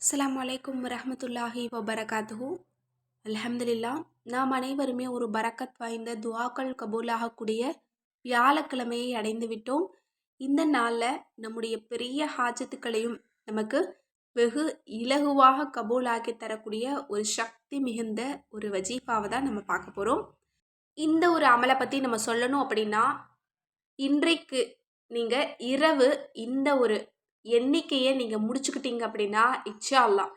அஸ்லாம் வலைக்கும் வரஹ்மத்துல்லாஹி வபரகாத்து அலமதுல்லா நாம் அனைவருமே ஒரு பரக்கத் வாய்ந்த துவாக்கள் கபூலாகக்கூடிய வியாழக்கிழமையை அடைந்து விட்டோம். இந்த நாளில் நம்முடைய பெரிய ஹாஜத்துக்களையும் நமக்கு வெகு இலகுவாக கபூலாக்கி தரக்கூடிய ஒரு சக்தி மிகுந்த ஒரு வஜீஃபாவை தான் நம்ம பார்க்க போகிறோம் இந்த ஒரு அமலை பற்றி நம்ம சொல்லணும் அப்படின்னா இன்றைக்கு நீங்கள் இரவு இந்த ஒரு எண்ணிக்கையை நீங்கள் முடிச்சுக்கிட்டீங்க அப்படின்னா இச்சா அல்லாஹ்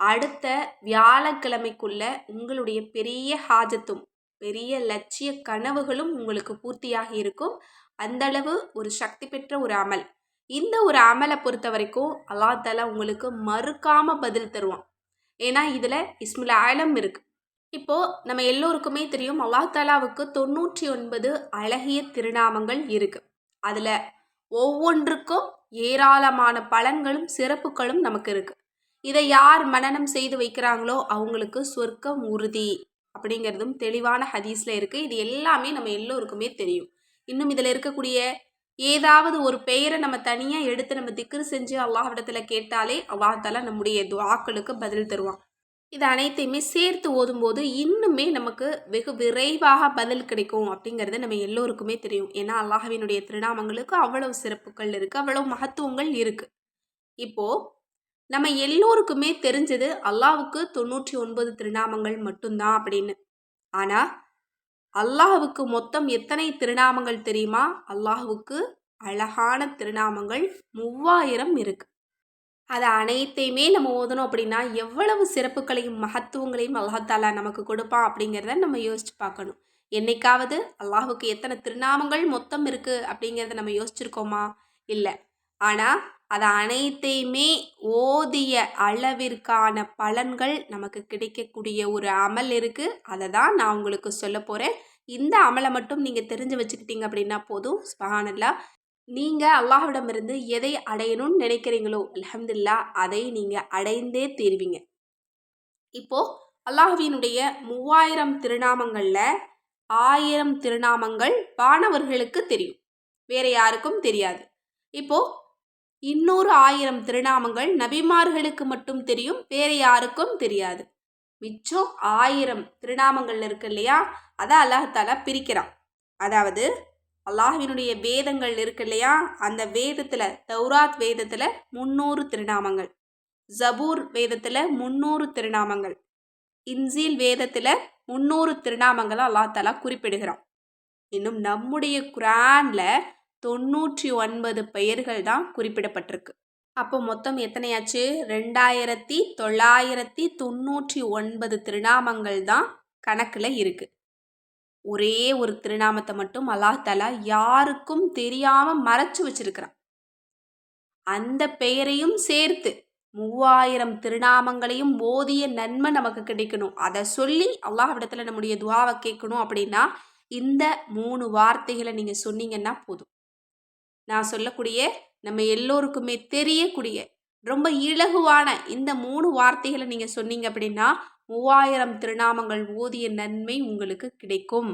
அடுத்த வியாழக்கிழமைக்குள்ள உங்களுடைய பெரிய ஹாஜத்தும் பெரிய லட்சிய கனவுகளும் உங்களுக்கு பூர்த்தியாகி இருக்கும். அந்தளவு ஒரு சக்தி பெற்ற ஒரு அமல். இந்த ஒரு அமலை பொறுத்த வரைக்கும் அல்லாஹ் தாலா உங்களுக்கு மறுக்காம பதில் தருவான். ஏன்னா இதில் இஸ்முல் ஆலம் இருக்கு. இப்போ நம்ம எல்லோருக்குமே தெரியும் அல்லா தாலாவுக்கு தொண்ணூற்றி ஒன்பது அழகிய திருநாமங்கள் இருக்கு. அதில் ஒவ்வொன்றுக்கும் ஏராளமான பலன்களும் சிறப்புகளும் நமக்கு இருக்கு. இதை யார் மனனம் செய்து வைக்கிறாங்களோ அவங்களுக்கு சொர்க்கம் உறுதி அப்படிங்கிறதும் தெளிவான ஹதீஸில் இருக்குது இது எல்லாமே நம்ம எல்லோருக்குமே தெரியும். இன்னும் இதில் இருக்கக்கூடிய ஏதாவது ஒரு பெயரை நம்ம தனியாக எடுத்து நம்ம திக்ரு செஞ்சு அல்லாஹ்விடத்தில் கேட்டாலே அல்லாஹால நம்முடைய துவாக்களுக்கு பதில் தருவான். இது அனைத்தையுமே சேர்த்து ஓதும்போது இன்னுமே நமக்கு வெகு விரைவாக பதில் கிடைக்கும் அப்படிங்கிறது நம்ம எல்லோருக்குமே தெரியும். ஏன்னா அல்லாஹவினுடைய திருநாமங்களுக்கு அவ்வளவு சிறப்புகள் இருக்குது அவ்வளவு மகத்துவங்கள் இருக்குது இப்போது நம்ம எல்லோருக்குமே தெரிஞ்சது அல்லாவுக்கு தொண்ணூற்றி ஒன்பது திருநாமங்கள் மட்டும்தான் அப்படின்னு. ஆனால் அல்லாஹுக்கு மொத்தம் எத்தனை திருநாமங்கள் தெரியுமா? அல்லாஹுக்கு அழகான திருநாமங்கள் மூவாயிரம் இருக்குது அதை அனைத்தையுமே நம்ம ஓதணும் அப்படின்னா எவ்வளவு சிறப்புகளையும் மகத்துவங்களையும் அல்லாஹாலா நமக்கு கொடுப்பான் அப்படிங்கிறத நம்ம யோசிச்சு பார்க்கணும். என்னைக்காவது அல்லாஹுக்கு எத்தனை திருநாமங்கள் மொத்தம் இருக்குது அப்படிங்கிறத நம்ம யோசிச்சிருக்கோமா? இல்லை. ஆனால் அதை அனைத்தையுமே ஓதிய அளவிற்கான பலன்கள் நமக்கு கிடைக்கக்கூடிய ஒரு அமல் இருக்குது அதை தான் நான் உங்களுக்கு சொல்ல போகிறேன் இந்த அமலை மட்டும் நீங்கள் தெரிஞ்சு வச்சுக்கிட்டீங்க அப்படின்னா போதும். ஸ்பஹானல்லா நீங்கள் அல்லாஹ்விடமிருந்து எதை அடையணும்னு நினைக்கிறீங்களோ அலமதுல்லா அதை நீங்கள் அடைந்தே தீர்வீங்க. இப்போது அல்லாஹ்வினுடைய மூவாயிரம் திருநாமங்களில் ஆயிரம் திருநாமங்கள் வானவர்களுக்கு தெரியும். வேற யாருக்கும் தெரியாது. இப்போது இன்னொரு ஆயிரம் திருநாமங்கள் நபிமார்களுக்கு மட்டும் தெரியும் வேற யாருக்கும் தெரியாது. மிச்சம் ஆயிரம் திருநாமங்கள் இருக்கு இல்லையா? அதை அல்லாஹால பிரிக்கிறான். அதாவது அல்லாஹ்வினுடைய வேதங்கள் இருக்கு இல்லையா? அந்த வேதத்தில் தௌராத் வேதத்தில் முந்நூறு திருநாமங்கள். ஜபூர் வேதத்தில் முந்நூறு திருநாமங்கள். இன்சீல் வேதத்தில் முந்நூறு திருநாமங்களை அல்லாஹாலா குறிப்பிடுகிறான். இன்னும் நம்முடைய குரானில் தொண்ணூற்றி ஒன்பது பெயர்கள் தான் குறிப்பிடப்பட்டிருக்கு. அப்போ மொத்தம் எத்தனையாச்சு? ரெண்டாயிரத்தி தொள்ளாயிரத்தி தொண்ணூற்றி ஒன்பது திருநாமங்கள் தான் கணக்கில் இருக்குது ஒரே ஒரு திருநாமத்தை மட்டும் அல்லாஹ் தலா யாருக்கும் தெரியாமல் மறைச்சு வச்சிருக்கிறான். அந்த பெயரையும் சேர்த்து மூவாயிரம் திருநாமங்களையும் ஓதிய நன்மை நமக்கு கிடைக்கணும். அதை சொல்லி அல்லாஹ்விடத்தில் நம்முடைய துவாவை கேட்கணும் அப்படின்னா இந்த மூணு வார்த்தைகளை நீங்கள் சொன்னீங்கன்னா போதும். நான் சொல்லக்கூடிய நம்ம எல்லோருக்குமே தெரியக்கூடிய ரொம்ப இலகுவான இந்த மூணு வார்த்தைகளை நீங்கள் சொன்னீங்க அப்படின்னா மூவாயிரம் திருநாமங்கள் ஓதிய நன்மை உங்களுக்கு கிடைக்கும்.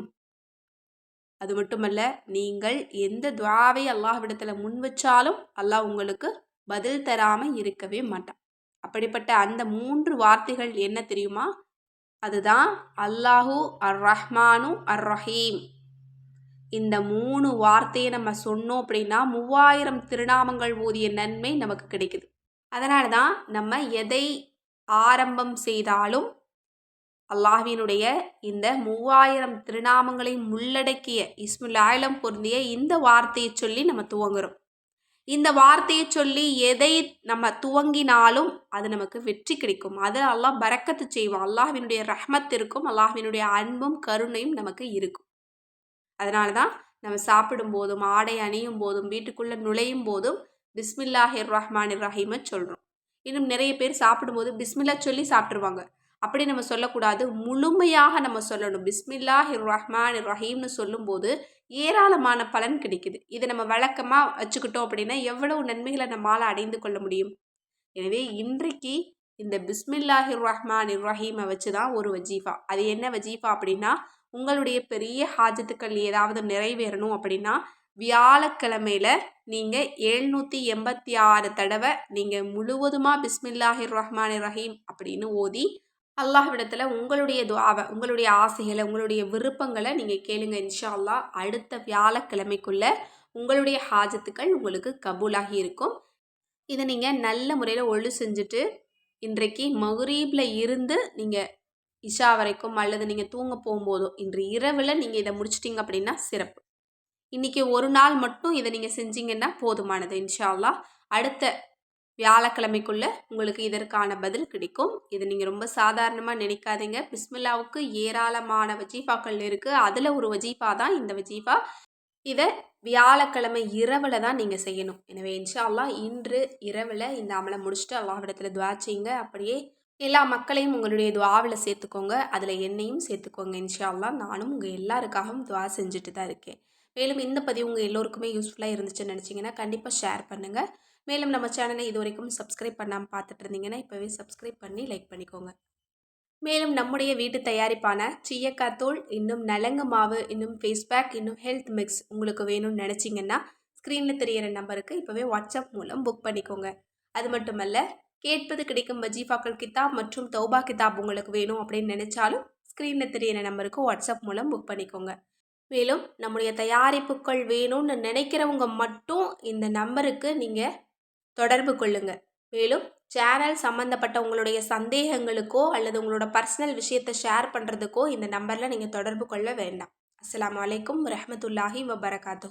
அது மட்டுமல்ல நீங்கள் எந்த துவாவை அல்லாஹ்விடத்தில் முன் வச்சாலும் அல்லாஹ் உங்களுக்கு பதில் தராமல் இருக்கவே மாட்டான். அப்படிப்பட்ட அந்த மூன்று வார்த்தைகள் என்ன தெரியுமா? அதுதான் அல்லாஹு அர் ரஹ்மானு அர் ரஹீம் இந்த மூணு வார்த்தையை நம்ம சொன்னோம் அப்படின்னா மூவாயிரம் திருநாமங்கள் ஓதிய நன்மை நமக்கு கிடைக்குது. அதனால தான் நம்ம எதை ஆரம்பம் செய்தாலும் அல்லாஹ்வினுடைய இந்த மூவாயிரம் திருநாமங்களையும் உள்ளடக்கிய இஸ்முல் ஆயிலம் பொருந்திய இந்த வார்த்தையை சொல்லி நம்ம துவங்குறோம். இந்த வார்த்தையை சொல்லி எதை நம்ம துவங்கினாலும் அது நமக்கு வெற்றி கிடைக்கும். அது அல்லாஹ் பறக்கத்து செய்வோம் அல்லாஹ்வினுடைய ரஹ்மத் இருக்கும். அல்லாஹ்வினுடைய அன்பும் கருணையும் நமக்கு இருக்கும். அதனால தான் நம்ம சாப்பிடும் போதும் ஆடை அணியும் போதும் வீட்டுக்குள்ளே நுழையும் போதும் பிஸ்மில்லாஹிர் ரஹ்மான் ரஹீமை சொல்கிறோம் இன்னும் நிறைய பேர் சாப்பிடும்போது பிஸ்மில்லா சொல்லி சாப்பிட்ருவாங்க அப்படி நம்ம சொல்லக்கூடாது. முழுமையாக நம்ம சொல்லணும். பிஸ்மில்லாஹிர் ரஹ்மான் ரஹீம்னு சொல்லும்போது ஏராளமான பலன் கிடைக்குது. இதை நம்ம வழக்கமாக வச்சுக்கிட்டோம் அப்படின்னா எவ்வளவு நன்மைகளை நம்மளால் அடைந்து கொள்ள முடியும்? எனவே இன்றைக்கு இந்த பிஸ்மில்லாஹிர் ரஹ்மான் ரஹீமை வச்சு தான் ஒரு வஜீஃபா. அது என்ன வஜீஃபா அப்படின்னா உங்களுடைய பெரிய ஹாஜத்துக்கள் ஏதாவது நிறைவேறணும் அப்படின்னா வியாழக்கிழமையில நீங்கள் எழுநூற்றி எண்பத்தி ஆறு தடவை நீங்கள் முழுவதுமாக பிஸ்மில்லாஹிர் ரஹ்மான் ரஹீம் அப்படின்னு ஓதி அல்லாஹ்விடத்தில் உங்களுடைய துவாவை உங்களுடைய ஆசைகளை உங்களுடைய விருப்பங்களை நீங்கள் கேளுங்க இன்ஷா அல்லாஹ் அடுத்த வியாழக்கிழமைக்குள்ள உங்களுடைய ஹாஜத்துக்கள் உங்களுக்கு கபூலாகி இருக்கும். இதை நீங்கள் நல்ல முறையில் ஒழு செஞ்சுட்டு இன்றைக்கு மகுரீபில் இருந்து நீங்கள் இஷா வரைக்கும் அல்லது நீங்கள் தூங்க போகும்போதோ இன்று இரவில் நீங்கள் இதை முடிச்சிட்டிங்க அப்படின்னா சிறப்பு. இன்றைக்கி ஒரு நாள் மட்டும் இதை நீங்கள் செஞ்சீங்கன்னா போதுமானது இன்ஷால்லா அடுத்த வியாழக்கிழமைக்குள்ளே உங்களுக்கு இதற்கான பதில் கிடைக்கும். இது நீங்கள் ரொம்ப சாதாரணமாக நினைக்காதீங்க. பிஸ்மில்லாவுக்கு ஏராளமான வஜீஃபாக்கள் இருக்குது அதில் ஒரு வஜீஃபா தான் இந்த வஜீஃபா. இதை வியாழக்கிழமை இரவில் தான் நீங்கள் செய்யணும். எனவே இன்ஷா அல்லாஹ் இன்று இரவில் இந்த அமலை முடிச்சுட்டு அல்லாஹ்விடத்தில் துவா செய்யுங்க. அப்படியே எல்லா மக்களையும் உங்களுடைய துவாவில் சேர்த்துக்கோங்க. அதில் என்னையும் சேர்த்துக்கோங்க. இன்ஷா நானும் உங்கள் எல்லாருக்காகவும் துவா செஞ்சுட்டு தான் இருக்கேன். மேலும் இந்த பதிவு உங்கள் எல்லோருக்குமே யூஸ்ஃபுல்லாக இருந்துச்சுன்னு நினச்சிங்கன்னா கண்டிப்பாக ஷேர் பண்ணுங்கள் மேலும் நம்ம சேனலை இது வரைக்கும் சப்ஸ்கிரைப் பண்ணாமல் பார்த்துட்டு இருந்தீங்கன்னா இப்போவே சப்ஸ்கிரைப் பண்ணி லைக் பண்ணிக்கோங்க. மேலும் நம்முடைய வீட்டு தயாரிப்பான சீயக்காத்தூள் இன்னும் நலங்கு மாவு இன்னும் ஃபேஸ் பேக் இன்னும் ஹெல்த் மிக்ஸ் உங்களுக்கு வேணும்னு நினச்சிங்கன்னா ஸ்க்ரீனில் தெரியிற நம்பருக்கு இப்போவே வாட்ஸ்அப் மூலம் புக் பண்ணிக்கோங்க. அது மட்டுமல்ல கேட்பது கிடைக்கும் வஜீஃபாக்கள் கிதாப் மற்றும் தௌபா கிதாப் உங்களுக்கு வேணும் அப்படின்னு நினச்சாலும் ஸ்க்ரீனில் தெரியிற நம்பருக்கு வாட்ஸ்அப் மூலம் புக் பண்ணிக்கோங்க. மேலும் நம்முடைய தயாரிப்புகள் வேணும்னு நினைக்கிறவங்க மட்டும் இந்த நம்பருக்கு நீங்கள் தொடர்பு கொள்ளுங்கள் மேலும் சேனல் சம்மந்தப்பட்ட உங்களுடைய சந்தேகங்களுக்கோ அல்லது உங்களோட பர்சனல் விஷயத்தை ஷேர் பண்ணுறதுக்கோ இந்த நம்பரில் நீங்கள் தொடர்பு கொள்ள வேண்டாம். அஸ்லாம் வலைக்கம் ரஹமத்துல்லாஹி வபரகாத்து